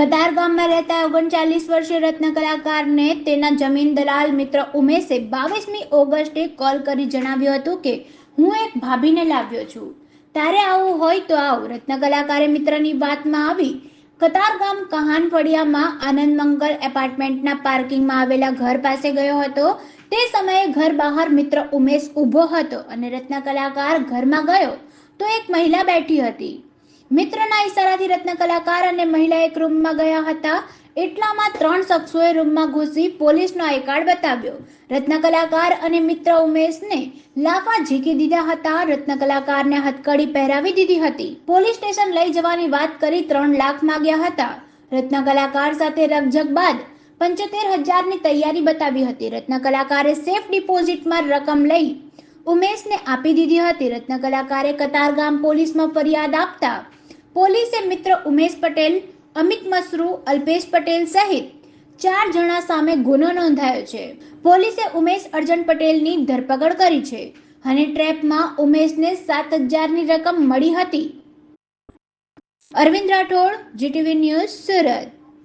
કતાર ગામમાં રહેતા ઓગણચાલીસ વર્ષીય રત્ન કલાકારને તેના જમીન દલાલ મિત્ર ઉમેશે બાવીસમી ઓગસ્ટે કોલ કરી જણાવ્યું હતું કે, હું એક ભાભીને લાવ્યો છું. તારે આવું હોય તો આવ. રત્ન કલાકારે મિત્રની વાતમાં આવી. કતાર ગામ કહાન આનંદ મંગલ એપાર્ટમેન્ટના પાર્કિંગમાં આવેલા ઘર પાસે ગયો હતો. તે સમયે ઘર બહાર મિત્ર ઉમેશ ઊભો હતો અને રત્ન કલાકાર ઘરમાં ગયો. તો એક મહિલા બેઠી હતી. મિત્રના ઈશારાથી રત્ન કલાકાર અને મહિલા એક રૂમમાં ગયા હતા. એટલામાં ત્રણ શખ્સોએ રૂમમાં ઘૂસી પોલીસનો આઈ કાર્ડ બતાવ્યો. રત્ન કલાકાર અને મિત્ર ઉમેશને લાફા ઝીકી દીધા હતા. રત્ન કલાકારને હથકડી પહેરાવી દીધી હતી. પોલીસ સ્ટેશન લઈ જવાની વાત કરી ત્રણ લાખ માંગ્યા હતા. રત્ન કલાકાર સાથે રકઝક બાદ પંચોતેર હજારની તૈયારી બતાવી હતી. રત્ન કલાકારે સેફ ડિપોઝિટમાં રકમ લઈ ઉમેશને આપી દીધી હતી. રત્ન કલાકારે કતારગામ પોલીસમાં ફરિયાદ આપતા પોલીસે મિત્ર ઉમેશ પટેલ, અમિત મસરૂ, અલ્પેશ પટેલ સહિત ચાર જણા સામે ગુનો નોંધાયો છે. પોલીસે ઉમેશ અર્જન પટેલની ધરપકડ કરી છે અને ટ્રેપમાં ઉમેશને સાત હજારની રકમ મળી હતી. Arvind Rathod, GTV news Surat.